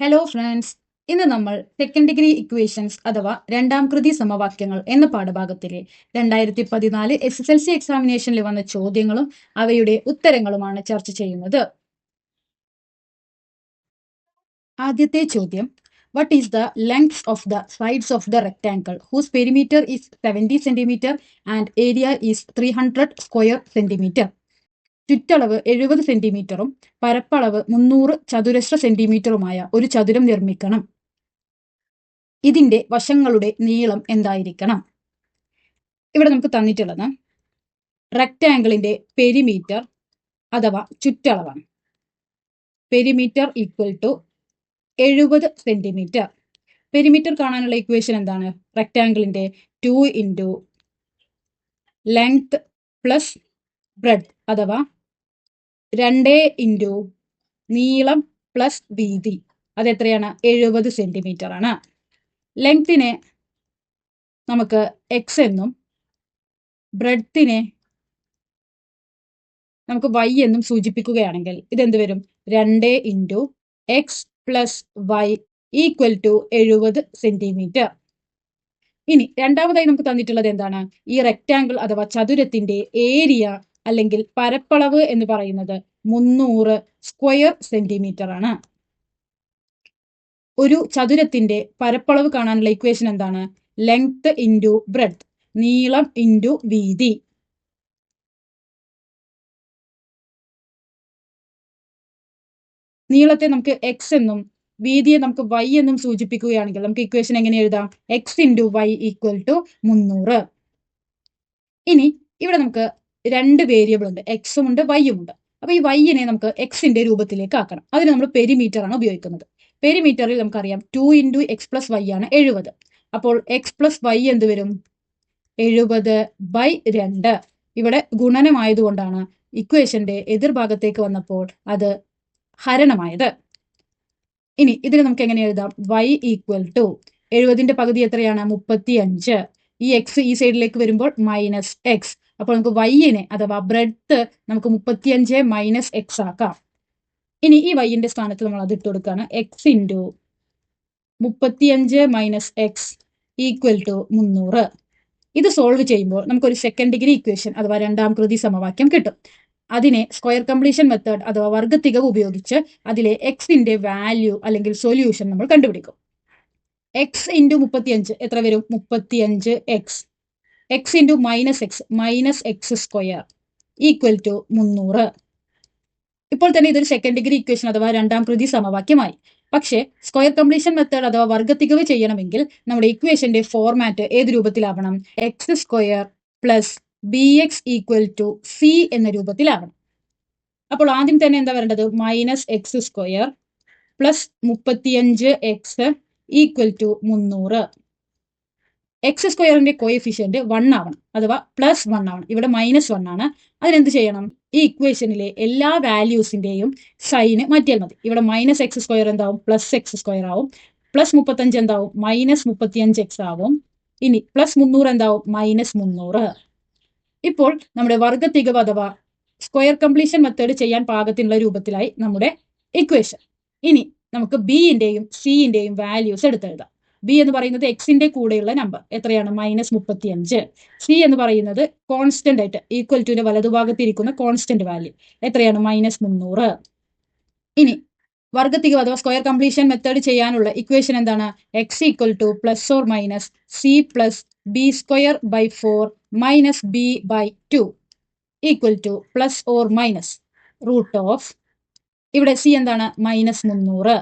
Hello friends ഇന്ന് നമ്മൾ second degree equations അഥവാ രണ്ടാം കൃതി സമവാക്യങ്ങൾ എന്ന പാഠഭാഗത്തിലെ രണ്ടായിരത്തി പതിനാല് എസ് എസ് എൽ സി എക്സാമിനേഷനിൽ വന്ന ചോദ്യങ്ങളും അവയുടെ ഉത്തരങ്ങളുമാണ് ചർച്ച ചെയ്യുന്നത്. ആദ്യത്തെ ചോദ്യം. What is the length of the sides of the rectangle whose perimeter is seventy centimetre and area is three hundred square centimetre ചുറ്റളവ് എഴുപത് സെന്റിമീറ്ററും പരപ്പളവ് മുന്നൂറ് ചതുരശ്ര സെന്റിമീറ്ററുമായ ഒരു ചതുരം നിർമ്മിക്കണം. ഇതിന്റെ വശങ്ങളുടെ നീളം എന്തായിരിക്കണം? ഇവിടെ നമുക്ക് തന്നിട്ടുള്ളത് റെക്റ്റാങ്കിളിന്റെ പെരിമീറ്റർ അഥവാ ചുറ്റളവാണ്. പെരിമീറ്റർ ഈക്വൽ ടു എഴുപത് സെന്റിമീറ്റർ. പെരിമീറ്റർ കാണാനുള്ള ഇക്വേഷൻ എന്താണ്? റെക്റ്റാങ്കിളിന്റെ two into length plus breadth അഥവാ രണ്ട് ഇന്റു നീളം പ്ലസ് വീതി. അതെത്രയാണ് എഴുപത് സെന്റിമീറ്റർ ആണ്. ലെങ്തിനെ നമുക്ക് എക്സ് എന്നും ബ്രെഡ്ത്തിനെ നമുക്ക് വൈ എന്നും സൂചിപ്പിക്കുകയാണെങ്കിൽ ഇതെന്ത് വരും? രണ്ട് into X plus Y equal to എഴുപത് സെന്റിമീറ്റർ ഇനി രണ്ടാമതായി നമുക്ക് തന്നിട്ടുള്ളത് എന്താണ്? ഈ റെക്റ്റാങ്കിൾ അഥവാ ചതുരത്തിന്റെ ഏരിയ അല്ലെങ്കിൽ പരപ്പളവ് എന്ന് പറയുന്നത് മുന്നൂറ് സ്ക്വയർ സെന്റിമീറ്റർ ആണ്. ഒരു ചതുരത്തിന്റെ പരപ്പളവ് കാണാനുള്ള ഇക്വേഷൻ എന്താണ്? ലെങ്ത് ഇന്റു ബ്രെഡ് നീളം ഇന്റു വീതി. നീളത്തെ നമുക്ക് എക്സ് എന്നും വീതിയെ നമുക്ക് വൈ എന്നും സൂചിപ്പിക്കുകയാണെങ്കിൽ നമുക്ക് ഇക്വേഷൻ എങ്ങനെ എഴുതാം? X into Y equal to മുന്നൂറ്. ഇനി ഇവിടെ നമുക്ക് രണ്ട് വേരിയബിൾ ഉണ്ട്. എക്സും ഉണ്ട് വൈയും ഉണ്ട്. അപ്പൊ ഈ വൈയിനെ നമുക്ക് എക്സിന്റെ രൂപത്തിലേക്ക് ആക്കണം. അതിന് നമ്മൾ പെരിമീറ്റർ ആണ് ഉപയോഗിക്കുന്നത്. പെരിമീറ്ററിൽ നമുക്കറിയാം two into X plus Y ആണ് എഴുപത്. അപ്പോൾ എക്സ് പ്ലസ് വൈ എന്ത് വരും? എഴുപത് ബൈ രണ്ട്. ഇവിടെ ഗുണനമായതുകൊണ്ടാണ് ഇക്വേഷന്റെ എതിർഭാഗത്തേക്ക് വന്നപ്പോൾ അത് ഹരണമായത്. ഇനി ഇതിന് നമുക്ക് എങ്ങനെ എഴുതാം? വൈ ഈക്വൽ ടു എഴുപതിന്റെ പകുതി എത്രയാണ്? മുപ്പത്തി അഞ്ച് ഈ എക്സ് ഈ സൈഡിലേക്ക് വരുമ്പോൾ മൈനസ് എക്സ് അപ്പോൾ നമുക്ക് വൈയിനെ അഥവാ ബ്രെഡ്ത്ത് നമുക്ക് മുപ്പത്തിയഞ്ച് മൈനസ് എക്സ് ആക്കാം. ഇനി ഈ വൈയിന്റെ സ്ഥാനത്ത് നമ്മൾ അത് ഇട്ട് കൊടുക്കുകയാണ് എക്സ് ഇന്റു മുപ്പത്തിയഞ്ച് മൈനസ് എക്സ് ഈക്വൽ ടു മുന്നൂറ്. ഇത് സോൾവ് ചെയ്യുമ്പോൾ നമുക്കൊരു സെക്കൻഡ് ഡിഗ്രി ഇക്വേഷൻ അഥവാ രണ്ടാം കൃതി സമവാക്യം കിട്ടും. അതിനെ സ്ക്വയർ കംപ്ലീഷൻ മെത്തേഡ് അഥവാ വർഗത്തിക ഉപയോഗിച്ച് അതിലെ എക്സിന്റെ വാല്യൂ അല്ലെങ്കിൽ സൊല്യൂഷൻ നമ്മൾ കണ്ടുപിടിക്കും. എക്സ് ഇന്റു മുപ്പത്തിയഞ്ച് എത്ര വരും? മുപ്പത്തിയഞ്ച് X X into minus X minus X square equal to മുന്നൂറ്. ഇപ്പോൾ തന്നെ ഇതൊരു സെക്കൻഡ് ഡിഗ്രി ഇക്വേഷൻ അഥവാ രണ്ടാം കൃതി സമവാക്യമായി. പക്ഷേ സ്ക്വയർ കംപ്ലീഷൻ മെത്തേഡ് അഥവാ വർഗത്തികവ് ചെയ്യണമെങ്കിൽ നമ്മുടെ ഇക്വേഷന്റെ ഫോർമാറ്റ് ഏത് രൂപത്തിലാവണം? X square plus b x equal to c എന്ന രൂപത്തിലാവണം. അപ്പോൾ ആദ്യം തന്നെ എന്താ വരേണ്ടത്? മൈനസ് എക്സ് സ്ക്വയർ പ്ലസ് മുപ്പത്തിയഞ്ച് എക്സ് ഈക്വൽ ടു മുന്നൂറ്. എക്സ് സ്ക്വയറിന്റെ കോയഫിഷ്യന്റ് വൺ ആവണം. അഥവാ പ്ലസ് വൺ ആവണം. ഇവിടെ മൈനസ് വൺ ആണ്. അതിനെന്ത് ചെയ്യണം? ഈ ഇക്വേഷനിലെ എല്ലാ വാല്യൂസിന്റെയും സൈന് മാറ്റിയാൽ മതി. ഇവിടെ മൈനസ് എക്സ് സ്ക്വയർ എന്താവും? പ്ലസ് എക്സ് സ്ക്വയർ ആവും. പ്ലസ് മുപ്പത്തഞ്ച് എന്താവും? മൈനസ് മുപ്പത്തിയഞ്ച് എക്സ് ആവും. ഇനി പ്ലസ് മുന്നൂറ് എന്താവും? മൈനസ് മുന്നൂറ്. ഇപ്പോൾ നമ്മുടെ വർഗ തികവ് അഥവാ സ്ക്വയർ കംപ്ലീഷൻ മെത്തേഡ് ചെയ്യാൻ പാകത്തിനുള്ള രൂപത്തിലായി നമ്മുടെ ഇക്വേഷൻ ഇനി നമുക്ക് ബിന്റെയും സിന്റെയും വാല്യൂസ് എടുത്തെഴുതാം. ബി എന്ന് പറയുന്നത് എക്സിന്റെ കൂടെയുള്ള നമ്പർ എത്രയാണ്? മൈനസ് മുപ്പത്തി അഞ്ച് സി എന്ന് പറയുന്നത് കോൺസ്റ്റന്റ് ആയിട്ട് ഈക്വൽ ടുവിന്റെ വലതുഭാഗത്ത് ഇരിക്കുന്ന കോൺസ്റ്റന്റ് വാല്യൂ എത്രയാണ്? മൈനസ് മുന്നൂറ്. ഇനി വർഗത്തിക അഥവാ സ്ക്വയർ കംപ്ലീഷൻ മെത്തേഡ് ചെയ്യാനുള്ള ഇക്വേഷൻ എന്താണ്? X equal to plus or minus C plus B square by four minus B by two equal to plus or minus root of ഇവിടെ സി എന്താണ്? Minus മുന്നൂറ്.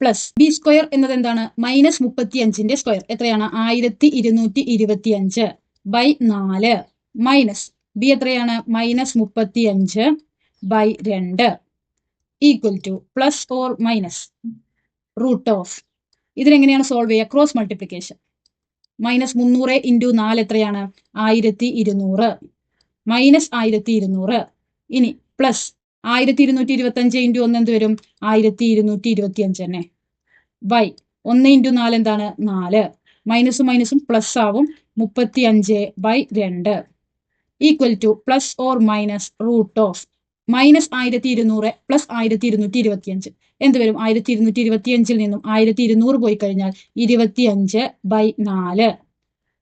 പ്ലസ് ബി സ്ക്വയർ എന്നത് എന്താണ്? Minus മുപ്പത്തി അഞ്ചിന്റെ square എത്രയാണ്? ആയിരത്തി ഇരുന്നൂറ്റി ഇരുപത്തി അഞ്ച് ബൈ നാല്. മൈനസ് ബി എത്രയാണ്? മൈനസ് മുപ്പത്തി അഞ്ച് ബൈ രണ്ട്. Equal to plus or minus root of ഇതിനെങ്ങനെയാണ് solve ചെയ്യുക? ക്രോസ് മൾട്ടിപ്ലിക്കേഷൻ മൈനസ് മുന്നൂറ് ഇന്റു നാല് എത്രയാണ്? ആയിരത്തി ഇരുന്നൂറ് മൈനസ് ആയിരത്തി ഇരുന്നൂറ് ഇനി പ്ലസ് ആയിരത്തി ഇരുന്നൂറ്റി ഇരുപത്തി അഞ്ച് ഇന്റു ഒന്ന് എന്ത് വരും? ആയിരത്തി ഇരുന്നൂറ്റി ഇരുപത്തി അഞ്ച് തന്നെ. ബൈ ഒന്ന് ഇന്റു നാല് എന്താണ്? നാല്. മൈനസും മൈനസും പ്ലസ് ആവും. മുപ്പത്തി അഞ്ച് ബൈ രണ്ട്. Equal to plus or minus root of minus ആയിരത്തി ഇരുന്നൂറ് പ്ലസ് ആയിരത്തി ഇരുന്നൂറ്റി ഇരുപത്തി അഞ്ച് എന്ത് വരും? ആയിരത്തി ഇരുന്നൂറ്റി ഇരുപത്തി അഞ്ചിൽ നിന്നും ആയിരത്തി ഇരുന്നൂറ് പോയി കഴിഞ്ഞാൽ ഇരുപത്തി അഞ്ച് ബൈ നാല്.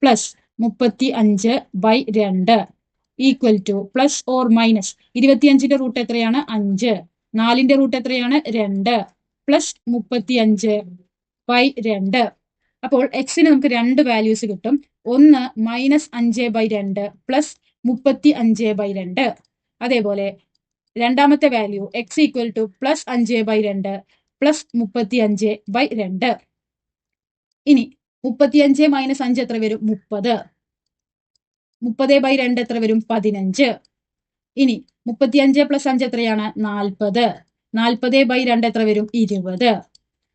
പ്ലസ് മുപ്പത്തി അഞ്ച് ബൈ രണ്ട്. Equal to plus or minus ഇരുപത്തിയഞ്ചിന്റെ root എത്രയാണ്? അഞ്ച്. നാലിന്റെ റൂട്ട് എത്രയാണ്? രണ്ട്. പ്ലസ് മുപ്പത്തി അഞ്ച് ബൈ രണ്ട്. അപ്പോൾ എക്സിന് നമുക്ക് രണ്ട് വാല്യൂസ് കിട്ടും. ഒന്ന് മൈനസ് അഞ്ച് ബൈ രണ്ട് പ്ലസ് മുപ്പത്തി അഞ്ച് ബൈ രണ്ട്. അതേപോലെ രണ്ടാമത്തെ value X equal to plus അഞ്ച് ബൈ രണ്ട് പ്ലസ് മുപ്പത്തി അഞ്ച് ബൈ രണ്ട്. ഇനി മുപ്പത്തിയഞ്ച് മൈനസ് അഞ്ച് എത്ര വരും? മുപ്പത്. മുപ്പത് ബൈ രണ്ട് എത്ര വരും? പതിനഞ്ച്. ഇനി മുപ്പത്തി അഞ്ച് പ്ലസ് അഞ്ച് എത്രയാണ്? നാൽപ്പത്. നാൽപ്പത് ബൈ രണ്ട് എത്ര വരും? ഇരുപത്.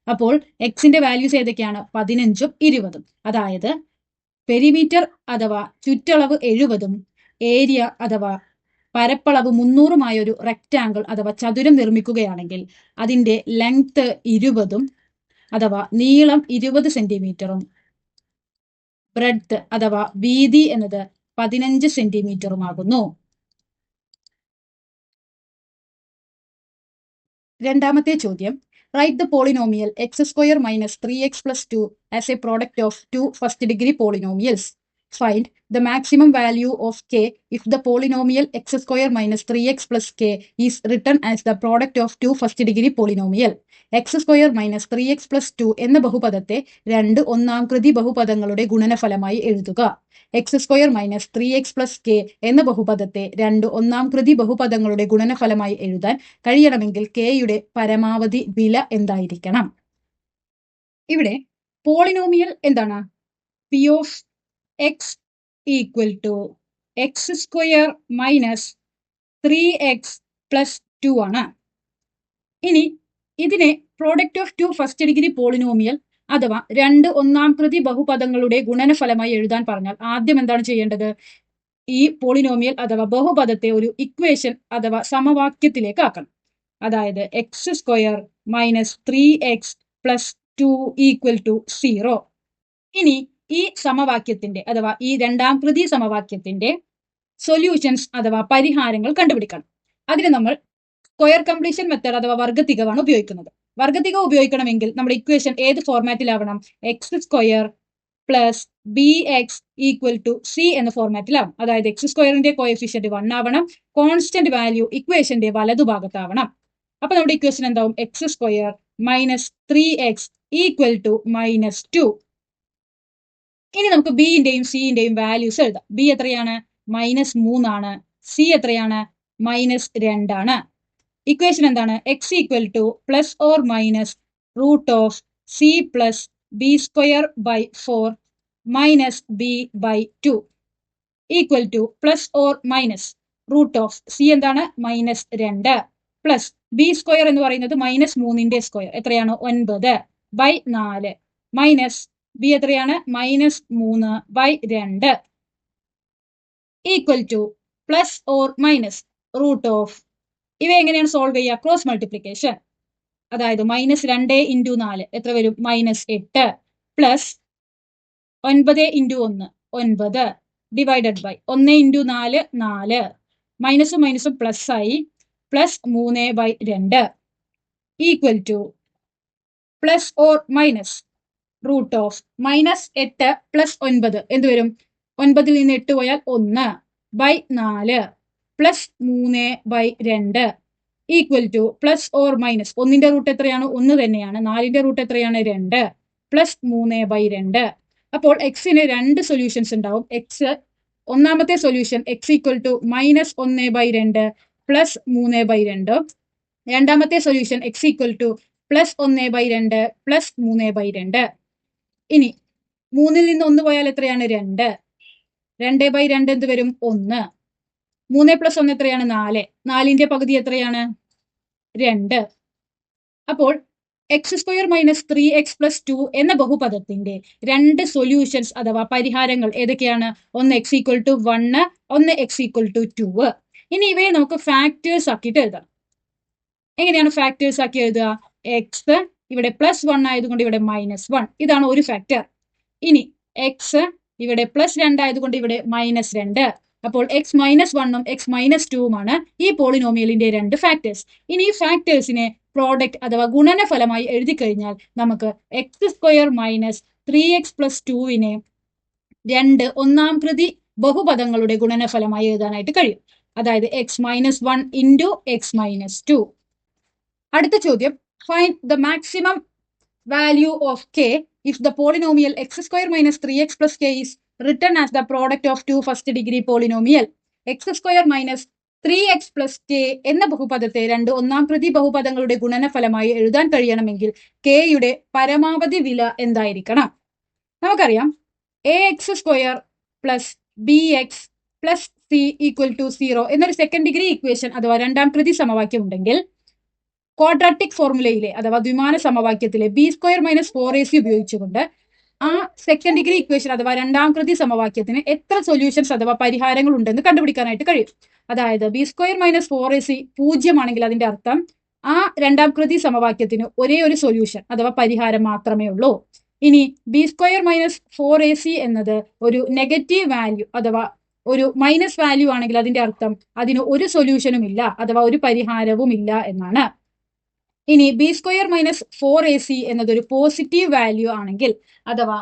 അപ്പോൾ എക്സിന്റെ വാല്യൂസ് ഏതൊക്കെയാണ്? പതിനഞ്ചും ഇരുപതും. അതായത് പെരിമീറ്റർ അഥവാ ചുറ്റളവ് എഴുപതും ഏരിയ അഥവാ പരപ്പളവ് മുന്നൂറുമായ ഒരു റെക്റ്റാങ്കിൾ അഥവാ ചതുരം നിർമ്മിക്കുകയാണെങ്കിൽ അതിന്റെ ലെങ്ത് ഇരുപതും അഥവാ നീളം ഇരുപത് സെന്റിമീറ്ററും ബ്രെഡ്ത്ത് അഥവാ വീതി എന്നത് പതിനഞ്ച് സെന്റിമീറ്ററുമാകുന്നു. രണ്ടാമത്തെ ചോദ്യം. Write the polynomial X square minus three X plus two as a product of two first degree polynomials the maximum value of K if the polynomial X square minus three X plus K is return as the product of two first degree polynomial X square minus three X plus എന്ന ബഹുപദത്തെ രണ്ട് ഒന്നാം കൃതി ബഹുപദങ്ങളുടെ ഗുണനഫലമായി എഴുതുക. x square minus three X plus K എന്ന ബഹുപദത്തെ രണ്ട് ഒന്നാം കൃതി ബഹുപദങ്ങളുടെ ഗുണനഫലമായി എഴുതാൻ കഴിയണമെങ്കിൽ കെയുടെ പരമാവധി വില എന്തായിരിക്കണം? ഇവിടെ പോളിനോമിയൽ എന്താണ്? P of X equal to X square minus three X plus two ആണ്. ഇനി ഇതിനെ product of two first degree polynomial അഥവാ രണ്ട് ഒന്നാം കൃതി ബഹുപദങ്ങളുടെ ഗുണനഫലമായി എഴുതാൻ പറഞ്ഞാൽ ആദ്യം എന്താണ് ചെയ്യേണ്ടത്? ഈ പോളിനോമിയൽ അഥവാ ബഹുപദത്തെ ഒരു ഇക്വേഷൻ അഥവാ സമവാക്യത്തിലേക്ക് ആക്കണം. അതായത് X square minus three X plus two equal to zero ഇനി ഈ സമവാക്യത്തിന്റെ അഥവാ ഈ രണ്ടാം കൃതി സമവാക്യത്തിന്റെ സൊല്യൂഷൻസ് അഥവാ പരിഹാരങ്ങൾ കണ്ടുപിടിക്കണം. അതിന് നമ്മൾ സ്ക്വയർ കംപ്ലീഷൻ മെത്തേഡ് അഥവാ വർഗത്തികവാണ് ഉപയോഗിക്കുന്നത്. വർഗത്തിക ഉപയോഗിക്കണമെങ്കിൽ നമ്മുടെ ഇക്വേഷൻ ഏത് ഫോർമാറ്റിലാവണം X square plus B X equal to C എന്ന ഫോർമാറ്റിലാവും അതായത് എക്സ് സ്ക്വയറിന്റെ കോഎഫിഷ്യന്റ് വൺ ആവണം കോൺസ്റ്റന്റ് വാല്യൂ ഇക്വേഷന്റെ വലതുഭാഗത്താവണം അപ്പൊ നമ്മുടെ ഇക്വേഷൻ എന്താവും? X square minus three X equal to minus two ഇനി നമുക്ക് ബിന്റെയും സിന്റെയും വാല്യൂസ് എഴുതാം. ബി എത്രയാണ്? മൈനസ് മൂന്നാണ് സി എത്രയാണ്? മൈനസ് രണ്ടാണ് ഇക്വേഷൻ എന്താണ്? X equal to plus or minus root of C plus B square by four minus B by two equal to plus or minus root of C എന്താണ്? Minus രണ്ട്. Plus B square എന്ന് പറയുന്നത് minus മൂന്നിന്റെ square എത്രയാണ്? ഒൻപത് by നാല്. Minus B എത്രയാണ്? Minus മൂന്ന് ബൈ രണ്ട്. Equal to plus or minus root of ഇവ എങ്ങനെയാണ് സോൾവ് ചെയ്യുക? ക്രോസ് മൾട്ടിപ്ലിക്കേഷൻ അതായത് മൈനസ് രണ്ട് ഇന്റു നാല്. എത്ര വരും? മൈനസ് എട്ട്. പ്ലസ് ഒൻപത് ഇന്റു ഒന്ന്. ഒൻപത് ഡിവൈഡഡ് ബൈ ഒന്ന് ഇന്റു നാല് നാല്. മൈനസും മൈനസും പ്ലസ് ആയി. പ്ലസ് മൂന്ന് ബൈ രണ്ട്. Equal to plus or minus root of minus എട്ട് പ്ലസ് ഒൻപത്. എന്ത് വരും? ഒൻപതിൽ നിന്ന് എട്ട് പോയാൽ ഒന്ന് ബൈ നാല് പ്ലസ് മൂന്ന് ബൈ രണ്ട് equal to plus or minus. ഒന്നിന്റെ റൂട്ട് എത്രയാണ്? ഒന്ന് തന്നെയാണ്. നാലിന്റെ റൂട്ട് എത്രയാണ്? രണ്ട് പ്ലസ് മൂന്ന് ബൈ രണ്ട്. അപ്പോൾ എക്സിന് രണ്ട് സൊല്യൂഷൻസ് ഉണ്ടാവും. എക്സ് ഒന്നാമത്തെ solution x equal to minus ഒന്ന് ബൈ രണ്ട് പ്ലസ് മൂന്ന് ബൈ രണ്ട്. രണ്ടാമത്തെ solution x equal to plus ഒന്ന് ബൈ രണ്ട് പ്ലസ് മൂന്ന് ബൈ രണ്ട്. ഇനി മൂന്നിൽ നിന്ന് ഒന്ന് പോയാൽ എത്രയാണ്? രണ്ട്. രണ്ട് ബൈ രണ്ട് എന്ത് വരും? ഒന്ന്. മൂന്ന് പ്ലസ് ഒന്ന് എത്രയാണ്? നാല്. നാലിന്റെ പകുതി എത്രയാണ്? രണ്ട്. അപ്പോൾ x square minus three x plus two എന്ന ബഹുപദത്തിന്റെ രണ്ട് സൊല്യൂഷൻസ് അഥവാ പരിഹാരങ്ങൾ ഏതൊക്കെയാണ്? ഒന്ന് എക്സ് ഈക്വൽ ടു വണ്ണ് ഒന്ന് എക്സ് ഈക്വൽ ടു ടു ഇനി ഇവയെ നമുക്ക് ഫാക്ടേഴ്സ് ആക്കിയിട്ട് എഴുതാം. എങ്ങനെയാണ് ഫാക്ടേഴ്സ് ആക്കി എഴുതുക? എക്സ് ഇവിടെ പ്ലസ് വൺ ആയതുകൊണ്ട് ഇവിടെ മൈനസ് വൺ ഇതാണ് ഒരു ഫാക്ടർ ഇനി എക്സ് ഇവിടെ പ്ലസ് രണ്ട് ആയതുകൊണ്ട് ഇവിടെ മൈനസ് രണ്ട് അപ്പോൾ എക്സ് മൈനസ് വണ്ണും എക്സ് മൈനസ് ടുവുമാണ് ഈ പോളിനോമിയലിന്റെ രണ്ട് ഫാക്ടേഴ്സ് ഇനി ഈ ഫാക്ടേഴ്സിനെ പ്രോഡക്റ്റ് അഥവാ ഗുണനഫലമായി എഴുതി കഴിഞ്ഞാൽ നമുക്ക് x square minus three x plus ടുവിനെ രണ്ട് ഒന്നാം കൃതി ബഹുപദങ്ങളുടെ ഗുണനഫലമായി എഴുതാനായിട്ട് കഴിയും. അതായത് x minus one into x minus two അടുത്ത ചോദ്യം. The maximum value of k if the polynomial x square minus three x plus k is written as the product of two first degree polynomial x square minus three x plus k എന്ന ബഹുപദത്തെ രണ്ട് ഒന്നാം കൃതി ബഹുപദങ്ങളുടെ ഗുണനഫലമായി എഴുതാൻ കഴിയണമെങ്കിൽ കെയുടെ പരമാവധി വില എന്തായിരിക്കണം? നമുക്കറിയാം a x square plus b x plus c equal to zero എന്നൊരു സെക്കൻഡ് ഡിഗ്രി ഇക്വേഷൻ അഥവാ രണ്ടാം കൃതി സമവാക്യം ഉണ്ടെങ്കിൽ ക്വാഡ്രാറ്റിക് ഫോർമുലയിലെ അഥവാ ദ്വിമാന സമവാക്യത്തിലെ b square minus four a c ഉപയോഗിച്ചുകൊണ്ട് ആ സെക്കൻഡ് ഡിഗ്രി ഇക്വേഷൻ അഥവാ രണ്ടാം കൃതി സമവാക്യത്തിന് എത്ര സൊല്യൂഷൻസ് അഥവാ പരിഹാരങ്ങൾ ഉണ്ടെന്ന് കണ്ടുപിടിക്കാനായിട്ട് കഴിയും. അതായത് b square minus four a c പൂജ്യമാണെങ്കിൽ അതിന്റെ അർത്ഥം ആ രണ്ടാം കൃതി സമവാക്യത്തിന് ഒരേ ഒരു സൊല്യൂഷൻ അഥവാ പരിഹാരം മാത്രമേ ഉള്ളൂ. ഇനി b square minus four a c എന്നത് ഒരു നെഗറ്റീവ് വാല്യൂ അഥവാ ഒരു മൈനസ് വാല്യൂ ആണെങ്കിൽ അതിന്റെ അർത്ഥം അതിന് ഒരു സൊല്യൂഷനും ഇല്ല അഥവാ ഒരു പരിഹാരവും ഇല്ല എന്നാണ്. ഇനി b square minus four a c എന്നതൊരു പോസിറ്റീവ് വാല്യൂ ആണെങ്കിൽ അഥവാ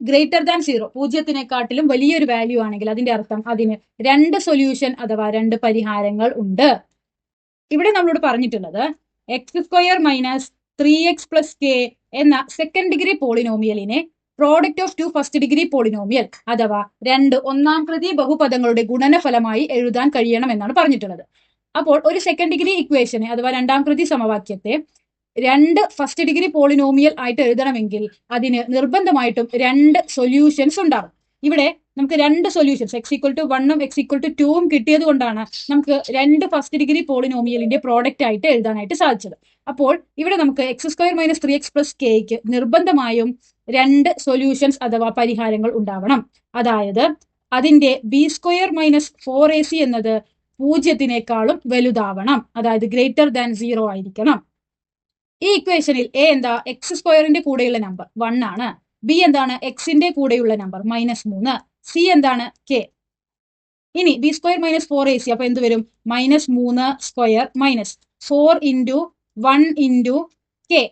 ഗ്രേറ്റർ ദാൻ സീറോ പൂജ്യത്തിനെക്കാട്ടിലും വലിയൊരു വാല്യൂ ആണെങ്കിൽ അതിന്റെ അർത്ഥം അതിന് രണ്ട് സൊല്യൂഷൻ അഥവാ രണ്ട് പരിഹാരങ്ങൾ ഉണ്ട്. ഇവിടെ നമ്മളോട് പറഞ്ഞിട്ടുള്ളത് x square minus three x plus k എന്ന സെക്കൻഡ് ഡിഗ്രി പോളിനോമിയലിനെ product of two first degree polynomial അഥവാ രണ്ട് ഒന്നാം കൃതി ബഹുപദങ്ങളുടെ ഗുണനഫലമായി എഴുതാൻ കഴിയണം എന്നാണ് പറഞ്ഞിട്ടുള്ളത്. അപ്പോൾ ഒരു സെക്കൻഡ് ഡിഗ്രി ഇക്വേഷനെ അഥവാ രണ്ടാം കൃതി സമവാക്യത്തെ രണ്ട് ഫസ്റ്റ് ഡിഗ്രി പോളിനോമിയൽ ആയിട്ട് എഴുതണമെങ്കിൽ അതിന് നിർബന്ധമായിട്ടും രണ്ട് സൊല്യൂഷൻസ് ഉണ്ടാകും ഇവിടെ നമുക്ക് രണ്ട് സൊല്യൂഷൻസ് എക്സ് ഈക്വൽ ടു വണ്ണും എക്സ് ഈക്വൽ ടു ടൂവും കിട്ടിയത് കൊണ്ടാണ് നമുക്ക് രണ്ട് ഫസ്റ്റ് ഡിഗ്രി പോളിനോമിയലിന്റെ പ്രോഡക്റ്റ് ആയിട്ട് എഴുതാനായിട്ട് സാധിച്ചത്. അപ്പോൾ ഇവിടെ നമുക്ക് x square minus three x plus കെക്ക് നിർബന്ധമായും രണ്ട് സൊല്യൂഷൻസ് അഥവാ പരിഹാരങ്ങൾ ഉണ്ടാവണം. അതായത് അതിന്റെ b square minus four a c എന്നത് പൂജ്യത്തിനേക്കാളും വലുതാവണം. അതായത് ഗ്രേറ്റർ ദാൻ സീറോ ആയിരിക്കണം. ഈ ഇക്വേഷനിൽ എ എന്താ? എക്സ് സ്ക്വയറിന്റെ കൂടെയുള്ള നമ്പർ വൺ ആണ്. ബി എന്താണ്? എക്സിന്റെ കൂടെയുള്ള നമ്പർ മൈനസ് മൂന്ന്. സി എന്താണ്? കെ ഇനി b square minus four a c അപ്പൊ എന്ത് വരും? മൈനസ് മൂന്ന് square minus four into one into k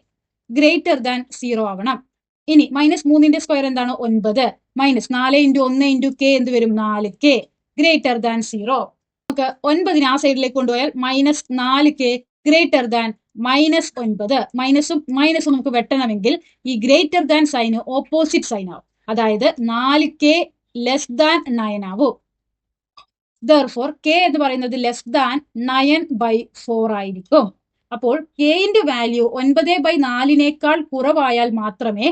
greater than zero ആവണം. ഇനി മൈനസ് മൂന്നിന്റെ സ്ക്വയർ എന്താണ്? ഒൻപത്. മൈനസ് നാല് ഇന്റു ഒന്ന് ഇന്റു കെ എന്ത് വരും? നാല് കെ ഗ്രേറ്റർ ദാൻ സീറോ നമുക്ക് ഒൻപതിന് ആ സൈഡിലേക്ക് കൊണ്ടുപോയാൽ മൈനസ് നാല് കെ ഗ്രേറ്റർ ദാൻ മൈനസ് ഒൻപത്. മൈനസും മൈനസും നമുക്ക് വെട്ടണമെങ്കിൽ ഈ greater than sign opposite sign ആവും. അതായത് നാല് കെ ലെസ് ദാൻ നയൻ ആവും. ദർഫോർ കെ എന്ന് പറയുന്നത് less than nine by four ആയിരിക്കും. അപ്പോൾ കെയിന്റെ വാല്യൂ ഒൻപത് ബൈ നാലിനേക്കാൾ കുറവായാൽ മാത്രമേ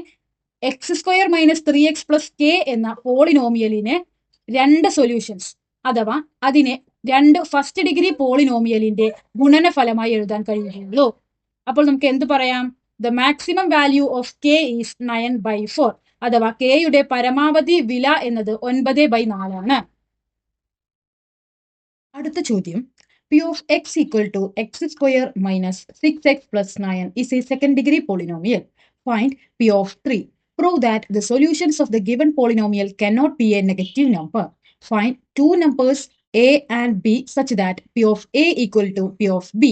x square minus three x plus k എന്ന പോളിനോമിയലിന് രണ്ട് സൊല്യൂഷൻസ് അഥവാ അതിനെ രണ്ട് ഫസ്റ്റ് ഡിഗ്രി പോളിനോമിയലിന്റെ ഗുണനഫലമായി എഴുതാൻ കഴിയുകയുള്ളൂ. അപ്പോൾ നമുക്ക് എന്ത് പറയാം? The maximum value of k is nine by four അഥവാ കെയുടെ പരമാവധി വില എന്നത് ഒൻപത് ബൈ നാലാണ് അടുത്ത ചോദ്യം. P of x equal to x square minus six x plus nine is a second degree polynomial find p of three prove that the solutions of the given polynomial cannot be a negative number find two numbers a and b such that p of a equal to p of b.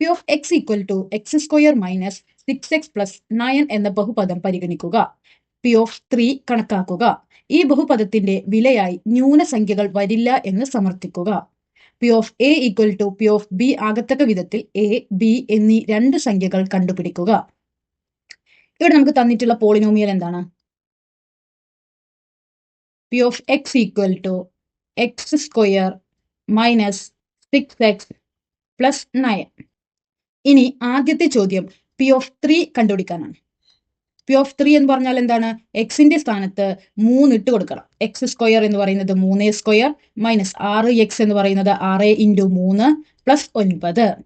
p of x equal to x square minus 6x plus 9 എന്ന ബഹുപദം പരിഗണിക്കുക. P of three കണക്കാക്കുക. ഈ ബഹുപദത്തിന്റെ വിലയായി ന്യൂനസംഖ്യകൾ വരില്ല എന്ന് സമർത്ഥിക്കുക. P of a equal to p of b ആകത്തക്ക വിധത്തിൽ എ ബി എന്നീ രണ്ട് സംഖ്യകൾ കണ്ടുപിടിക്കുക. ഇവിടെ നമുക്ക് തന്നിട്ടുള്ള പോളിനോമിയൽ എന്താണ്? P of x equal to x square minus six x plus nine ഇനി ആദ്യത്തെ ചോദ്യം പി ഓഫ് ത്രീ കണ്ടുപിടിക്കാനാണ്. പി ഓഫ് ത്രീ എന്ന് പറഞ്ഞാൽ എന്താണ്? എക്സിന്റെ സ്ഥാനത്ത് മൂന്ന് ഇട്ട് കൊടുക്കണം. എക്സ് സ്ക്വയർ എന്ന് പറയുന്നത് മൂന്ന് സ്ക്വയർ മൈനസ് ആറ് എക്സ് എന്ന് പറയുന്നത് ആറ് ഇന്റു മൂന്ന് പ്ലസ് ഒൻപത്.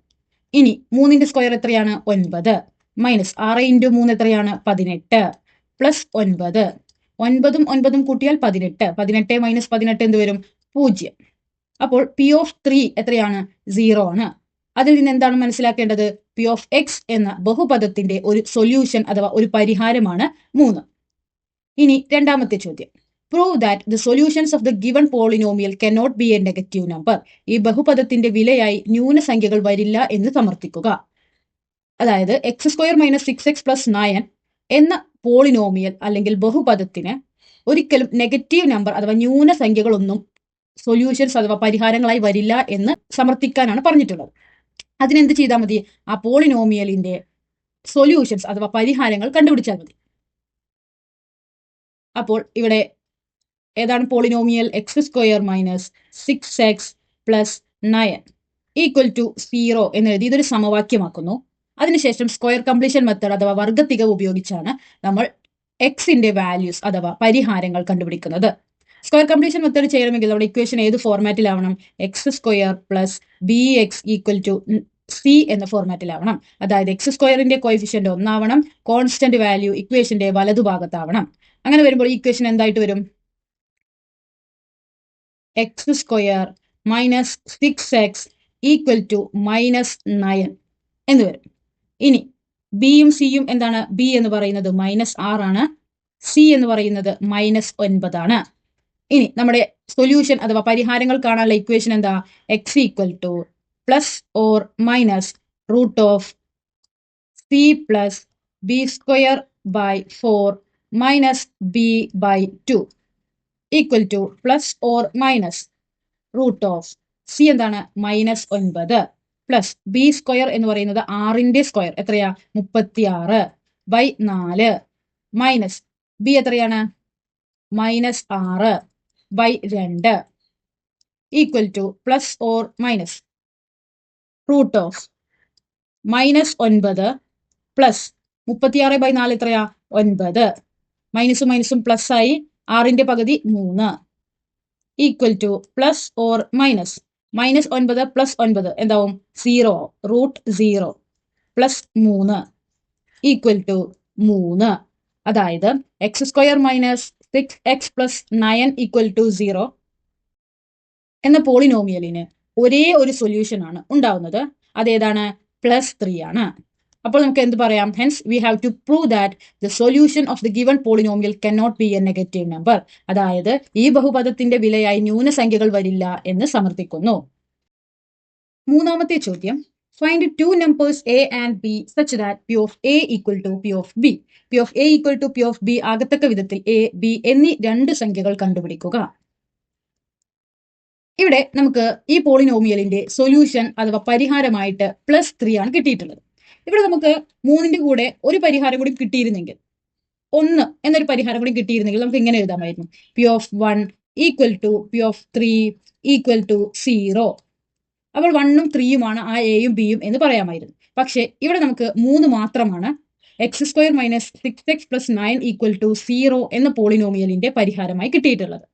ഇനി മൂന്നിന്റെ സ്ക്വയർ എത്രയാണ്? ഒൻപത്. മൈനസ് ആറ് ഇന്റു മൂന്ന് എത്രയാണ്? പതിനെട്ട് പ്ലസ് ഒൻപത്. ഒൻപതും ഒൻപതും കൂട്ടിയാൽ പതിനെട്ട്. പതിനെട്ട് മൈനസ് പതിനെട്ട് എന്ത് വരും? പൂജ്യം. അപ്പോൾ പി ഓഫ് ത്രീ എത്രയാണ്? സീറോ ആണ്. അതിൽ നിന്ന് എന്താണ് മനസ്സിലാക്കേണ്ടത്? പി ഓഫ് എക്സ് എന്ന ബഹുപദത്തിന്റെ ഒരു സൊല്യൂഷൻ അഥവാ ഒരു പരിഹാരമാണ് മൂന്ന്. ഇനി രണ്ടാമത്തെ ചോദ്യം. Prove that the solutions of the given polynomial cannot be a negative number ഈ ബഹുപദത്തിന്റെ വിലയായി ന്യൂനസംഖ്യകൾ വരില്ല എന്ന് സമർത്ഥിക്കുക. അതായത് x square minus six x plus nine എന്ന പോളിനോമിയൽ അല്ലെങ്കിൽ ബഹുപദത്തിന് ഒരിക്കലും നെഗറ്റീവ് നമ്പർ അഥവാ ന്യൂനസംഖ്യകളൊന്നും സൊല്യൂഷൻസ് അഥവാ പരിഹാരങ്ങളായി വരില്ല എന്ന് സമർത്ഥിക്കാനാണ് പറഞ്ഞിട്ടുള്ളത്. അതിനെന്ത് ചെയ്താൽ മതി? ആ പോളിനോമിയലിന്റെ സൊല്യൂഷൻസ് അഥവാ പരിഹാരങ്ങൾ കണ്ടുപിടിച്ചാൽ മതി. അപ്പോൾ ഇവിടെ ഏതാണ്? Polynomial x square minus six x plus nine equal to zero എന്ന് എഴുതി ഇതൊരു സമവാക്യമാക്കുന്നു. അതിനുശേഷം സ്ക്വയർ കംപ്ലീഷൻ മെത്തേഡ് അഥവാ വർഗത്തിക ഉപയോഗിച്ചാണ് നമ്മൾ എക്സിന്റെ വാല്യൂസ് അഥവാ പരിഹാരങ്ങൾ കണ്ടുപിടിക്കുന്നത്. സ്ക്വയർ കംപ്ലീഷൻ മെത്തേഡ് ചെയ്യണമെങ്കിൽ നമ്മുടെ ഇക്വേഷൻ ഏത് ഫോർമാറ്റിലാവണം x square plus b x equal to c എന്ന ഫോർമാറ്റിലാവണം അതായത് എക്സ് സ്ക്വയറിന്റെ കോയിഫിഷ്യന്റ് ഒന്നാവണം കോൺസ്റ്റന്റ് വാല്യൂ ഇക്വേഷന്റെ വലതുഭാഗത്താവണം അങ്ങനെ വരുമ്പോൾ ഈ ഇക്വേഷൻ എന്തായിട്ട് വരും? X square minus six x equal to minus nine എന്ന് വരും. ഇനി ബിയും സിയും എന്താണ്? ബി എന്ന് പറയുന്നത് മൈനസ് ആറാണ്. സി എന്ന് പറയുന്നത് മൈനസ് ഒൻപതാണ്. ഇനി നമ്മുടെ സൊല്യൂഷൻ അഥവാ പരിഹാരങ്ങൾ കാണാനുള്ള ഇക്വേഷൻ എന്താ? X equal to plus or minus root of c plus b square by four minus b by two equal to plus or minus root of c എന്താണ്? മൈനസ് ഒൻപത് പ്ലസ് ബി സ്ക്വയർ എന്ന് പറയുന്നത് ആറിന്റെ square എത്രയാ? മുപ്പത്തി ആറ് by നാല് minus B എത്രയാണ്? മൈനസ് ആറ് ബൈ രണ്ട്. Equal to plus or minus root of minus ഒൻപത് പ്ലസ് മുപ്പത്തിയാറ് ബൈ നാല് എത്രയാ? ഒൻപത്. മൈനസും മൈനസും പ്ലസ് ആയി ആറിന്റെ പകുതി മൂന്ന്. Equal to plus or minus minus ഒൻപത് പ്ലസ് ഒൻപത് എന്താവും? സീറോ റൂട്ട് സീറോ പ്ലസ് മൂന്ന്. ഈക്വൽ ടു മൂന്ന്. അതായത് x square minus six x plus nine equal to zero എന്ന പോളിനോമിയലിന് ഒരേ ഒരു സൊല്യൂഷൻ ആണ് ഉണ്ടാവുന്നത്. അതേതാണ് പ്ലസ് ത്രീ ആണ്. അപ്പോൾ നമുക്ക് എന്ത് പറയാം? Hence we have to prove that the solution of the given polynomial can not be a negative number അതായത് ഈ ബഹുപദത്തിന്റെ വിലയായി ന്യൂനസംഖ്യകൾ വരില്ല എന്ന് സമർത്ഥിക്കുന്നു. മൂന്നാമത്തെ ചോദ്യം. Find two numbers a and b such that p of a equal to p of b. p of a equal to p of b ആകത്തക്ക വിധത്തിൽ എ ബി എന്നീ രണ്ട് സംഖ്യകൾ കണ്ടുപിടിക്കുക. ഇവിടെ നമുക്ക് ഈ പോളിനോമിയലിന്റെ സൊല്യൂഷൻ അഥവാ പരിഹാരമായിട്ട് പ്ലസ് ത്രീ ആണ് കിട്ടിയിട്ടുള്ളത്. ഇവിടെ നമുക്ക് മൂന്നിന്റെ കൂടെ ഒരു പരിഹാരം കൂടി കിട്ടിയിരുന്നെങ്കിൽ ഒന്ന് എന്നൊരു പരിഹാരം കൂടി കിട്ടിയിരുന്നെങ്കിൽ നമുക്ക് ഇങ്ങനെ എഴുതാമായിരുന്നു. P of one equal to p of three equal to zero അപ്പോൾ വണ്ണും ത്രീയുമാണ് ആ എയും ബിയും എന്ന് പറയാമായിരുന്നു. പക്ഷേ ഇവിടെ നമുക്ക് മൂന്ന് മാത്രമാണ്. X square minus six x plus nine equal to zero എന്ന പോളിനോമിയലിന്റെ പരിഹാരമായി കിട്ടിയിട്ടുള്ളത്.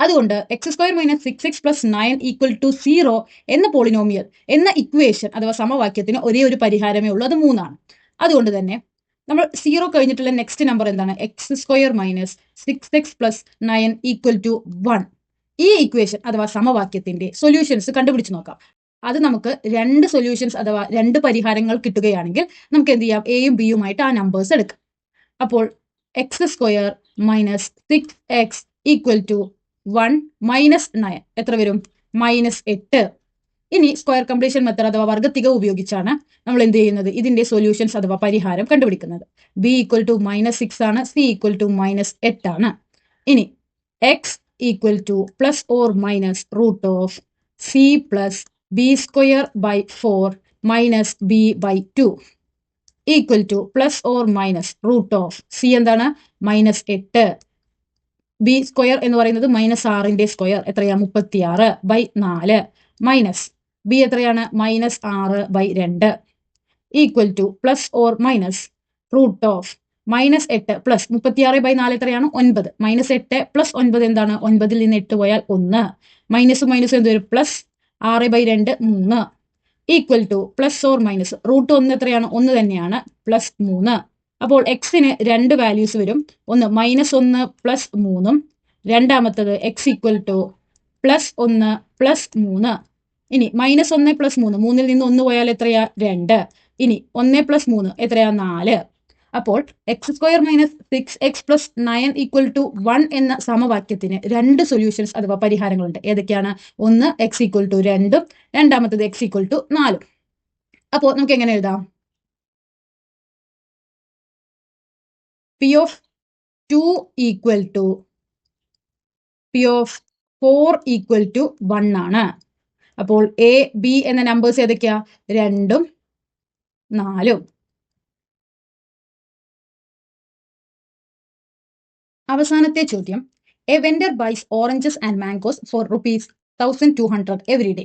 അതുകൊണ്ട് x square minus six x plus nine equal to zero എന്ന പോളിനോമിയൽ എന്ന ഇക്വേഷൻ അഥവാ സമവാക്യത്തിന് ഒരേ ഒരു പരിഹാരമേ ഉള്ളൂ. അത് മൂന്നാണ്. അതുകൊണ്ട് തന്നെ നമ്മൾ സീറോ കഴിഞ്ഞിട്ടുള്ള നെക്സ്റ്റ് നമ്പർ എന്താണ്? X square minus six x plus nine equal to one ഈ ഇക്വേഷൻ അഥവാ സമവാക്യത്തിന്റെ സൊല്യൂഷൻസ് കണ്ടുപിടിച്ച് നോക്കാം. അത് നമുക്ക് രണ്ട് സൊല്യൂഷൻസ് അഥവാ രണ്ട് പരിഹാരങ്ങൾ കിട്ടുകയാണെങ്കിൽ നമുക്ക് എന്ത് ചെയ്യാം? എയും ബിയുമായിട്ട് ആ നമ്പേഴ്സ് എടുക്കാം. അപ്പോൾ x square minus six x equal to one minus nine എത്ര വരും? മൈനസ് എട്ട്. ഇനി സ്ക്വയർ കംപ്ലീഷൻ മെത്തേഡ് അഥവാ വർഗത്തിക ഉപയോഗിച്ചാണ് നമ്മൾ എന്ത് ചെയ്യുന്നത്? ഇതിന്റെ സൊല്യൂഷൻസ് അഥവാ പരിഹാരം കണ്ടുപിടിക്കുന്നത്. B equal to minus six ആണ്. സി ഈക്വൽ ടു മൈനസ് എട്ടാണ് ഇനി x equal to plus or minus root of c plus b square by four minus b by two equal to plus or minus root of c എന്താണ്? Minus എട്ട്. B square എന്ന് പറയുന്നത് minus ആറിന്റെ square എത്രയാ? മുപ്പത്തിയാറ് by നാല്. Minus B എത്രയാണ്? Minus ആറ് ബൈ രണ്ട്. Equal to plus or minus root of minus എട്ട് പ്ലസ് മുപ്പത്തിയാറ് ബൈ നാല് എത്രയാണ്? ഒൻപത്. മൈനസ് എട്ട് പ്ലസ് ഒൻപത് എന്താണ്? ഒൻപതിൽ നിന്ന് എട്ട് പോയാൽ ഒന്ന്. മൈനസ് മൈനസ് എന്ത് വരും? പ്ലസ് ആറ് ബൈ രണ്ട് മൂന്ന്. Equal to plus or minus root ഒന്ന് എത്രയാണ്? ഒന്ന് തന്നെയാണ്. പ്ലസ് മൂന്ന്. അപ്പോൾ എക്സിന് രണ്ട് വാല്യൂസ് വരും. ഒന്ന് മൈനസ് ഒന്ന് പ്ലസ് മൂന്നും. രണ്ടാമത്തത് എക്സ് ഈക്വൽ ടു പ്ലസ് ഒന്ന് പ്ലസ് മൂന്ന്. ഇനി മൈനസ് ഒന്ന് പ്ലസ് മൂന്ന്. മൂന്നിൽ നിന്ന് ഒന്ന് പോയാൽ എത്രയാ? രണ്ട്. ഇനി ഒന്ന് പ്ലസ് മൂന്ന് എത്രയാ? നാല്. അപ്പോൾ x square minus six x plus nine equal to one എന്ന സമവാക്യത്തിന് രണ്ട് സൊല്യൂഷൻസ് അഥവാ പരിഹാരങ്ങളുണ്ട്. ഏതൊക്കെയാണ്? ഒന്ന് എക്സ് ഈക്വൽ ടു രണ്ടും രണ്ടാമത്തത് എക്സ് ഈക്വൽ ടു നാലും. അപ്പോൾ നമുക്ക് എങ്ങനെ എഴുതാം? P of two equal to p of four equal to one ആണ്. അപ്പോൾ എ ബി എന്ന നമ്പേഴ്സ് ഏതൊക്കെയാ? രണ്ടും നാലും. അവസാനത്തെ ചോദ്യം. A vendor buys oranges and mangoes for rupees thousand two hundred every day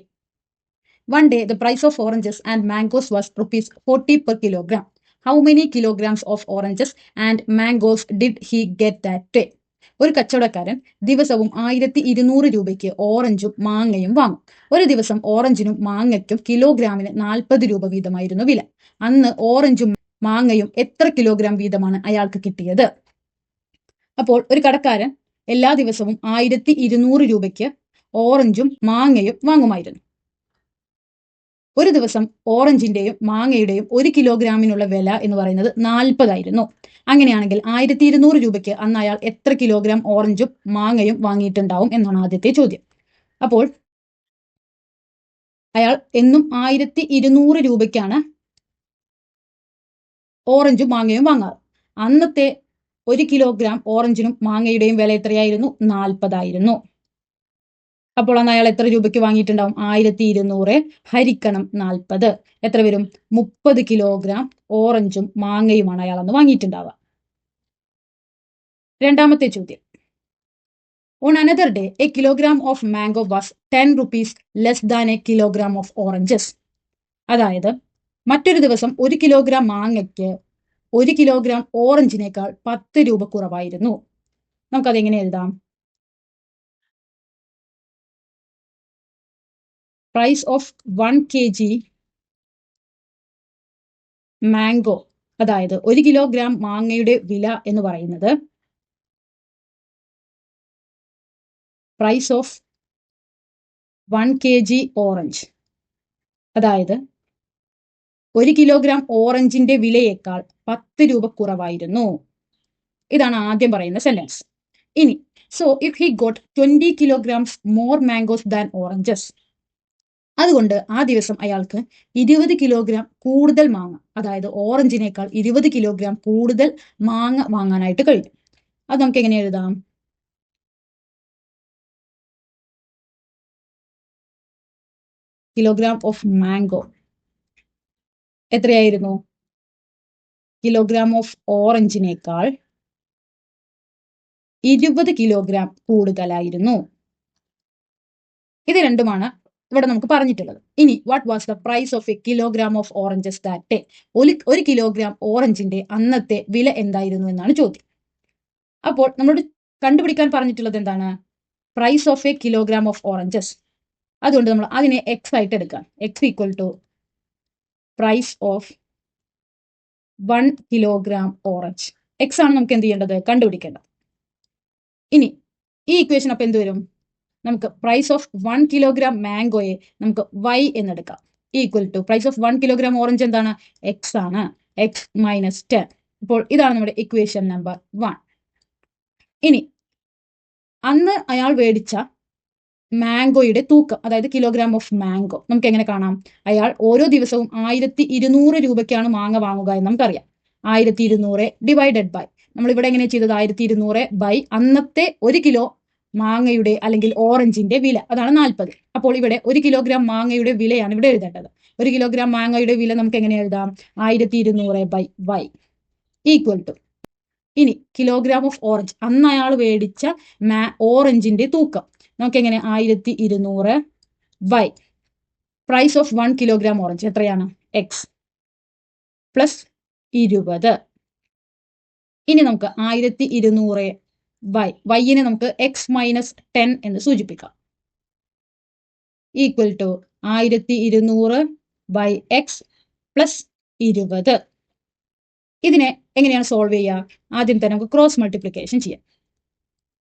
one day the price of oranges and mangoes was rupees forty per kilogram how many kilograms of oranges and mangoes did he get that day ഒരു കച്ചവടക്കാരൻ ദിവസവും ആയിരത്തി ഇരുന്നൂറ് രൂപയ്ക്ക് ഓറഞ്ചും മാങ്ങയും വാങ്ങും. ഒരു ദിവസം ഓറഞ്ചിനും മാങ്ങയ്ക്കും കിലോഗ്രാമിന് നാൽപ്പത് രൂപ വീതമായിരുന്നു വില. അന്ന് ഓറഞ്ചും മാങ്ങയും എത്ര കിലോഗ്രാം വീതമാണ് അയാൾക്ക് കിട്ടിയത്? അപ്പോൾ ഒരു കടക്കാരൻ എല്ലാ ദിവസവും ആയിരത്തി ഇരുന്നൂറ് രൂപയ്ക്ക് ഓറഞ്ചും മാങ്ങയും വാങ്ങുമായിരുന്നു. ഒരു ദിവസം ഓറഞ്ചിന്റെയും മാങ്ങയുടെയും ഒരു കിലോഗ്രാമിനുള്ള വില എന്ന് പറയുന്നത് നാൽപ്പതായിരുന്നു. അങ്ങനെയാണെങ്കിൽ ആയിരത്തി ഇരുന്നൂറ് രൂപയ്ക്ക് അന്ന് അയാൾ എത്ര കിലോഗ്രാം ഓറഞ്ചും മാങ്ങയും വാങ്ങിയിട്ടുണ്ടാവും എന്നാണ് ആദ്യത്തെ ചോദ്യം. അപ്പോൾ അയാൾ എന്നും ആയിരത്തി ഇരുന്നൂറ് രൂപയ്ക്കാണ് ഓറഞ്ചും മാങ്ങയും വാങ്ങാറ്. അന്നത്തെ ഒരു കിലോഗ്രാം ഓറഞ്ചിനും മാങ്ങയുടെയും വില എത്രയായിരുന്നു? നാൽപ്പതായിരുന്നു അപ്പോൾ അന്ന് അയാൾ എത്ര രൂപയ്ക്ക് വാങ്ങിയിട്ടുണ്ടാവും? ആയിരത്തി ഇരുന്നൂറ് ഹരിക്കണം നാൽപ്പത് എത്ര വരും? മുപ്പത് കിലോഗ്രാം ഓറഞ്ചും മാങ്ങയുമാണ് അയാൾ അന്ന് വാങ്ങിയിട്ടുണ്ടാവുക. രണ്ടാമത്തെ ചോദ്യം. On another day a kilogram of mango was ten rupees less than a kilogram of oranges അതായത് മറ്റൊരു ദിവസം ഒരു കിലോഗ്രാം മാങ്ങയ്ക്ക് ഒരു കിലോഗ്രാം ഓറഞ്ചിനേക്കാൾ പത്ത് രൂപ കുറവായിരുന്നു. നമുക്കത് എങ്ങനെ എഴുതാം? Price of one K G mango അതായത് ഒരു കിലോഗ്രാം മാങ്ങയുടെ വില എന്ന് പറയുന്നത് price of one K G orange അതായത് ഒരു കിലോഗ്രാം ഓറഞ്ചിന്റെ വിലയേക്കാൾ പത്ത് രൂപ കുറവായിരുന്നു. ഇതാണ് ആദ്യം പറയുന്ന സെന്റൻസ് ഇനി so if he got twenty kilograms more mangoes than oranges അതുകൊണ്ട് ആ ദിവസം അയാൾക്ക് ഇരുപത് കിലോഗ്രാം കൂടുതൽ മാങ്ങ അതായത് ഓറഞ്ചിനേക്കാൾ ഇരുപത് കിലോഗ്രാം കൂടുതൽ മാങ്ങ വാങ്ങാനായിട്ട് കഴിയും അത് നമുക്ക് എങ്ങനെ എഴുതാം? കിലോഗ്രാം ഓഫ് മാംഗോ എത്രയായിരുന്നു? കിലോഗ്രാം ഓഫ് ഓറഞ്ചിനേക്കാൾ ഇരുപത് കിലോഗ്രാം കൂടുതലായിരുന്നു. ഇത് രണ്ടുമാണ് ഇവിടെ നമുക്ക് പറഞ്ഞിട്ടുള്ളത്. ഇനി what was the price of a kilogram of oranges that ഒരു കിലോഗ്രാം ഓറഞ്ചിന്റെ അന്നത്തെ വില എന്തായിരുന്നു എന്നാണ് ചോദ്യം. അപ്പോൾ നമ്മളോട് കണ്ടുപിടിക്കാൻ പറഞ്ഞിട്ടുള്ളത് എന്താണ്? Price of a kilogram of oranges അതുകൊണ്ട് നമ്മൾ അതിനെ എക്സ് ആയിട്ട് എടുക്കാം. X equal to price of one kilogram orange. X ആണ് നമുക്ക് എന്ത് ചെയ്യേണ്ടത്? കണ്ടുപിടിക്കേണ്ടത്. ഇനി ഈ ഇക്വേഷൻ അപ്പൊ എന്ത് വരും? നമുക്ക് പ്രൈസ് ഓഫ് വൺ കിലോഗ്രാം മാംഗോയെ നമുക്ക് വൈ എന്നെടുക്കാം. Equal to price of one kilogram orange എന്താണ്? എക്സ് ആണ്. എക്സ് മൈനസ് ടെൻ ഇപ്പോൾ ഇതാണ് നമ്മുടെ ഇക്വേഷൻ നമ്പർ വൺ ഇനി അന്ന് അയാൾ മേടിച്ച മാംഗോയുടെ തൂക്കം അതായത് കിലോഗ്രാം ഓഫ് മാംഗോ നമുക്ക് എങ്ങനെ കാണാം? അയാൾ ഓരോ ദിവസവും ആയിരത്തി ഇരുന്നൂറ് രൂപയ്ക്കാണ് മാങ്ങ വാങ്ങുക എന്ന് നമുക്കറിയാം. ആയിരത്തി ഇരുന്നൂറ് ഡിവൈഡഡ് ബൈ നമ്മൾ ഇവിടെ എങ്ങനെ ചെയ്തത്? ആയിരത്തി ഇരുന്നൂറ് ബൈ അന്നത്തെ ഒരു കിലോ മാങ്ങയുടെ അല്ലെങ്കിൽ ഓറഞ്ചിന്റെ വില. അതാണ് നാൽപ്പത്. അപ്പോൾ ഇവിടെ ഒരു കിലോഗ്രാം മാങ്ങയുടെ വിലയാണ് ഇവിടെ എഴുതേണ്ടത്. ഒരു കിലോഗ്രാം മാങ്ങയുടെ വില നമുക്ക് എങ്ങനെ എഴുതാം? ആയിരത്തി ഇരുന്നൂറ് ബൈ വൈ ഈക്വൽ ടു ഇനി കിലോഗ്രാം ഓഫ് ഓറഞ്ച് അന്ന് അയാൾ മേടിച്ച മാ ഓറഞ്ചിന്റെ തൂക്കം. നമുക്ക് എങ്ങനെ ആയിരത്തി ഇരുന്നൂറ് y price of one kilogram orange എത്രയാണ്? എക്സ് പ്ലസ് ഇരുപത്. ഇനി നമുക്ക് ആയിരത്തി ഇരുന്നൂറ് വൈ വൈയിനെ നമുക്ക് എക്സ് മൈനസ് ടെൻ എന്ന് സൂചിപ്പിക്കാം. ഈക്വൽ ടു ആയിരത്തി ഇരുന്നൂറ് ബൈ എക്സ് പ്ലസ് ഇരുപത്. ഇതിനെ എങ്ങനെയാണ് സോൾവ് ചെയ്യുക? ആദ്യം തന്നെ നമുക്ക് ക്രോസ് മൾട്ടിപ്ലിക്കേഷൻ ചെയ്യാം.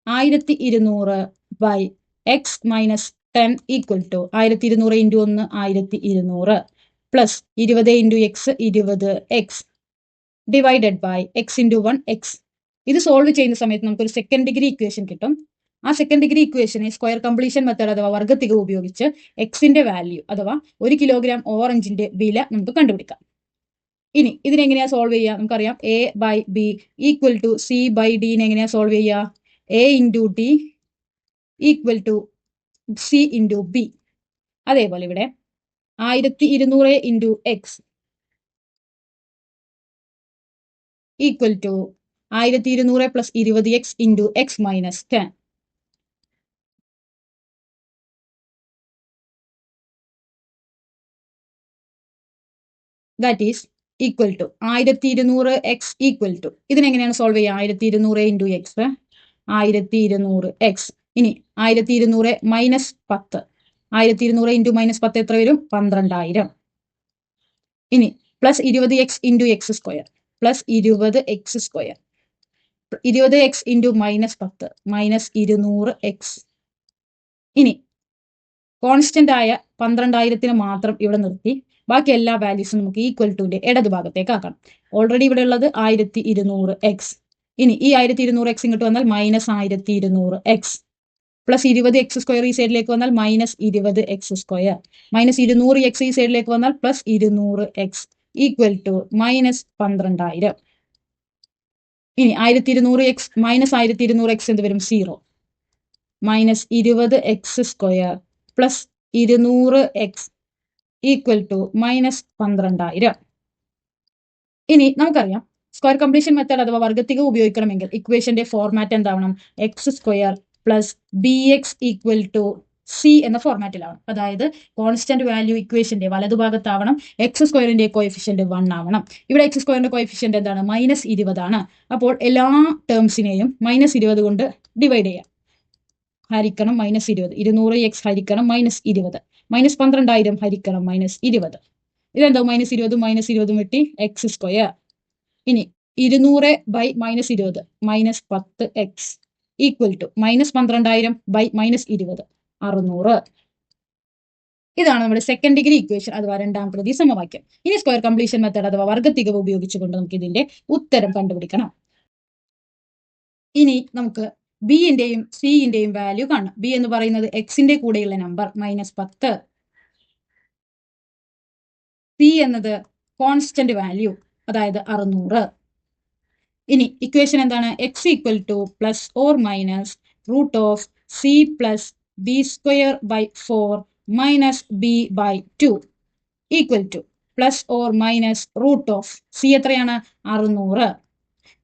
ആയിരത്തി ഇരുന്നൂറ് by x minus ten equal to ആയിരത്തി ഇരുന്നൂറ് ഇന്റു ഒന്ന് ആയിരത്തി ഇരുന്നൂറ് പ്ലസ് ഇരുപത് ഇന്റു എക്സ് ഇരുപത് x divided by x into one x ഇത് സോൾവ് ചെയ്യുന്ന സമയത്ത് നമുക്കൊരു സെക്കൻഡ് ഡിഗ്രി ഇക്വേഷൻ കിട്ടും. ആ സെക്കൻഡ് ഡിഗ്രി ഇക്വേഷനെ സ്ക്വയർ കംപ്ലീഷൻ മെത്തേഡ് അഥവാ വർഗത്തിക ഉപയോഗിച്ച് എക്സിന്റെ വാല്യൂ അഥവാ ഒരു കിലോഗ്രാം ഓറഞ്ചിന്റെ വില നമുക്ക് കണ്ടുപിടിക്കാം. ഇനി ഇതിനെങ്ങനെയാ സോൾവ് ചെയ്യുക നമുക്കറിയാം A by B equal to C by ഡിനെ എങ്ങനെയാ സോൾവ് ചെയ്യുക A into D equal to C into B അതേപോലെ ഇവിടെ ആയിരത്തി ഇരുന്നൂറ് ഇന്റു എക്സ് ഈക്വൽ ടു ആയിരത്തി ഇരുന്നൂറ് പ്ലസ് ഇരുപത് x into x minus ten that is equal to ആയിരത്തി ഇരുന്നൂറ് എക്സ് ഈക്വൽ ടു ഇതിനെങ്ങനെയാണ് സോൾവ് ചെയ്യുക? ആയിരത്തി ഇരുന്നൂറ് ഇന്റു എക്സ് ആയിരത്തി ഇരുന്നൂറ് എക്സ് ഇനി ആയിരത്തി ഇരുന്നൂറ് മൈനസ് പത്ത്. ആയിരത്തി ഇരുന്നൂറ് ഇന്റു മൈനസ് പത്ത് എത്ര വരും? പന്ത്രണ്ടായിരം. ഇനി പ്ലസ് ഇരുപത് x into x square plus ഇരുപത് എക്സ് സ്ക്വയർ ഇരുപത് എക്സ് ഇന്റു മൈനസ് പത്ത്. മൈനസ് ഇരുന്നൂറ് എക്സ് ഇനി കോൺസ്റ്റന്റ് ആയ പന്ത്രണ്ടായിരത്തിന് മാത്രം ഇവിടെ നിർത്തി. ബാക്കി എല്ലാ വാല്യൂസും നമുക്ക് ഈക്വൽ ടുവിന്റെ ഇടത് ഭാഗത്തേക്ക് ആക്കണം ഓൾറെഡി ഇവിടെ ഉള്ളത് ആയിരത്തി ഇരുന്നൂറ് എക്സ് ഇനി ഈ ആയിരത്തി ഇരുന്നൂറ് എക്സ് ഇങ്ങോട്ട് വന്നാൽ മൈനസ് ആയിരത്തി ഇരുന്നൂറ് എക്സ് പ്ലസ് ഇരുപത് എക്സ് സ്ക്വയർ ഈ സൈഡിലേക്ക് വന്നാൽ മൈനസ് ഇരുപത് എക്സ് സ്ക്വയർ മൈനസ് ഇരുന്നൂറ് എക്സ് ഈ സൈഡിലേക്ക് വന്നാൽ പ്ലസ് ഇരുന്നൂറ് എക്സ് ഈക്വൽ ടു മൈനസ് പന്ത്രണ്ടായിരം. ഇനി ആയിരത്തി ഇരുന്നൂറ് എക്സ് മൈനസ് ആയിരത്തി ഇരുന്നൂറ് എക്സ് എന്ത് വരും? സീറോ മൈനസ് ഇരുപത് എക്സ് സ്ക്വയർ പ്ലസ് ഇരുന്നൂറ് എക്സ് ഈക്വൽ ടു മൈനസ് പന്ത്രണ്ടായിരം. ഇനി നമുക്കറിയാം. സ്ക്വയർ കംപ്ലീഷൻ മെത്തേഡ് അഥവാ വർഗത്തിക ഉപയോഗിക്കണമെങ്കിൽ ഇക്വേഷന്റെ format എന്താവണം? X square plus B x equal to C എന്ന ഫോർമാറ്റിലാവണം അതായത് കോൺസ്റ്റന്റ് വാല്യൂ ഇക്വേഷന്റെ വലതുഭാഗത്താവണം എക്സ് സ്ക്വയറിന്റെ കോയിഫിഷ്യന്റ് വൺ ആവണം. ഇവിടെ എക്സ് സ്ക്വയറിന്റെ കോയിഫിഷ്യന്റ് എന്താണ്? മൈനസ് ഇരുപതാണ് അപ്പോൾ എല്ലാ ടേംസിനെയും മൈനസ് ഇരുപത് കൊണ്ട് ഡിവൈഡ് ചെയ്യാം. ഹരിക്കണം മൈനസ് ഇരുപത്. ഇരുന്നൂറ് എക്സ് ഹരിക്കണം മൈനസ് ഇരുപത്. മൈനസ് പന്ത്രണ്ടായിരം ഹരിക്കണം മൈനസ് ഇരുപത്. ഇതെന്താ? മൈനസ് ഇരുപത് മൈനസ് ഇരുപതും വെട്ടി എക്സ് സ്ക്വയർ ഇനി ഇരുന്നൂറ് ബൈ മൈനസ് ഇരുപത്. മൈനസ് പത്ത് എക്സ് ഈക്വൽ ടു മൈനസ് പന്ത്രണ്ടായിരം ബൈ മൈനസ് ഇരുപത്. അറുന്നൂറ്. ഇതാണ് നമ്മുടെ സെക്കൻഡ് ഡിഗ്രി ഇക്വേഷൻ അഥവാ രണ്ടാം പ്രതി സമവാക്യം. ഇനി സ്ക്വയർ കംപ്ലീഷൻ മെത്തേഡ് അഥവാ വർഗത്തികവ് ഉപയോഗിച്ചുകൊണ്ട് നമുക്ക് ഇതിന്റെ ഉത്തരം കണ്ടുപിടിക്കണം. ഇനി നമുക്ക് ബിന്റെയും സിന്റെയും വാല്യൂ കാണാം. ബി എന്ന് പറയുന്നത് എക്സിന്റെ കൂടെയുള്ള നമ്പർ മൈനസ് പത്ത്. സി എന്നത് കോൺസ്റ്റന്റ് വാല്യൂ അതായത് അറുന്നൂറ്. ഇനി ഇക്വേഷൻ എന്താണ്? X equal to plus or minus root of C plus B square by four minus B by two equal to plus or minus root of C എത്രയാണ്? അറുന്നൂറ്.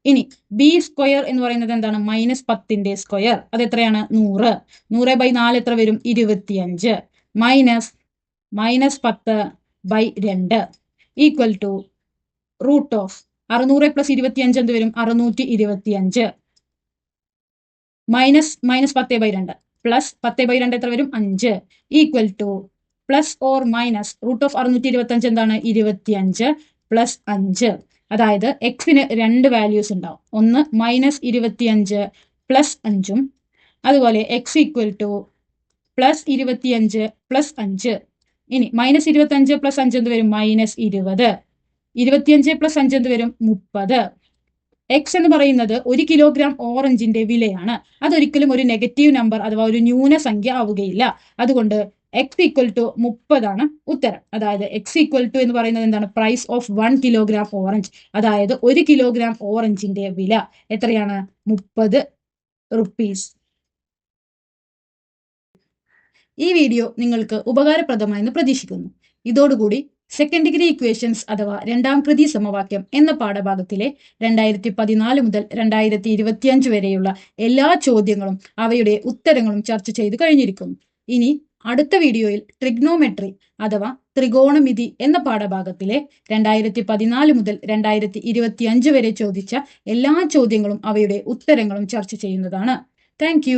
ഇനി b square എന്ന് പറയുന്നത് എന്താണ്? മൈനസ് പത്തിന്റെ സ്ക്വയർ അത് എത്രയാണ്? നൂറ്. നൂറ് ബൈ നാല് എത്ര വരും? ഇരുപത്തിയഞ്ച്. മൈനസ് മൈനസ് പത്ത് ബൈ രണ്ട് ഈക്വൽ ടു റൂട്ട് ഓഫ് അറുന്നൂറ് പ്ലസ് ഇരുപത്തിയഞ്ച് എന്ത് വരും? അറുന്നൂറ്റി ഇരുപത്തിയഞ്ച്. മൈനസ് മൈനസ് പത്ത് ബൈ രണ്ട്. പ്ലസ് പത്ത് ബൈ രണ്ട് എത്ര വരും? അഞ്ച്. Equal to plus or minus root of അറുന്നൂറ്റി ഇരുപത്തഞ്ച് എന്താണ്? ഇരുപത്തിയഞ്ച് പ്ലസ് അഞ്ച്. അതായത് എക്സിന് രണ്ട് വാല്യൂസ് ഉണ്ടാവും. ഒന്ന് മൈനസ് ഇരുപത്തിയഞ്ച് പ്ലസ് അഞ്ചും. അതുപോലെ എക്സ് ഈക്വൽ ടു പ്ലസ് ഇരുപത്തിയഞ്ച് പ്ലസ് അഞ്ച്. ഇനി മൈനസ് ഇരുപത്തഞ്ച് പ്ലസ് അഞ്ച് എന്ത് വരും? മൈനസ് ഇരുപത്. ഇരുപത്തിയഞ്ച് പ്ലസ് അഞ്ച് എന്ത് വരും? മുപ്പത്. എക്സ് എന്ന് പറയുന്നത് ഒരു കിലോഗ്രാം ഓറഞ്ചിന്റെ വിലയാണ്. അതൊരിക്കലും ഒരു നെഗറ്റീവ് നമ്പർ അഥവാ ഒരു ന്യൂനസംഖ്യ ആവുകയില്ല. അതുകൊണ്ട് എക്സ് ഈക്വൽ ടു മുപ്പതാണ് ഉത്തരം. അതായത് എക്സ് ഈക്വൽ ടു എന്ന് പറയുന്നത് എന്താണ്? Price of one kilogram orange അതായത് ഒരു കിലോഗ്രാം ഓറഞ്ചിന്റെ വില. എത്രയാണ്? മുപ്പത് റുപ്പീസ് ഈ വീഡിയോ നിങ്ങൾക്ക് ഉപകാരപ്രദമായെന്ന് പ്രതീക്ഷിക്കുന്നു. ഇതോടുകൂടി സെക്കൻഡ് ഡിഗ്രി ഇക്വേഷൻസ് അഥവാ രണ്ടാം കൃതി സമവാക്യം എന്ന പാഠഭാഗത്തിലെ രണ്ടായിരത്തി പതിനാല് മുതൽ രണ്ടായിരത്തി ഇരുപത്തിയഞ്ച് വരെയുള്ള എല്ലാ ചോദ്യങ്ങളും അവയുടെ ഉത്തരങ്ങളും ചർച്ച ചെയ്തു കഴിഞ്ഞിരിക്കുന്നു ഇനി അടുത്ത വീഡിയോയിൽ ട്രിഗ്നോമെട്രി അഥവാ ത്രികോണമിതി എന്ന പാഠഭാഗത്തിലെ രണ്ടായിരത്തി പതിനാല് മുതൽ രണ്ടായിരത്തി ഇരുപത്തിയഞ്ച് വരെ ചോദിച്ച എല്ലാ ചോദ്യങ്ങളും അവയുടെ ഉത്തരങ്ങളും ചർച്ച ചെയ്യുന്നതാണ്. താങ്ക്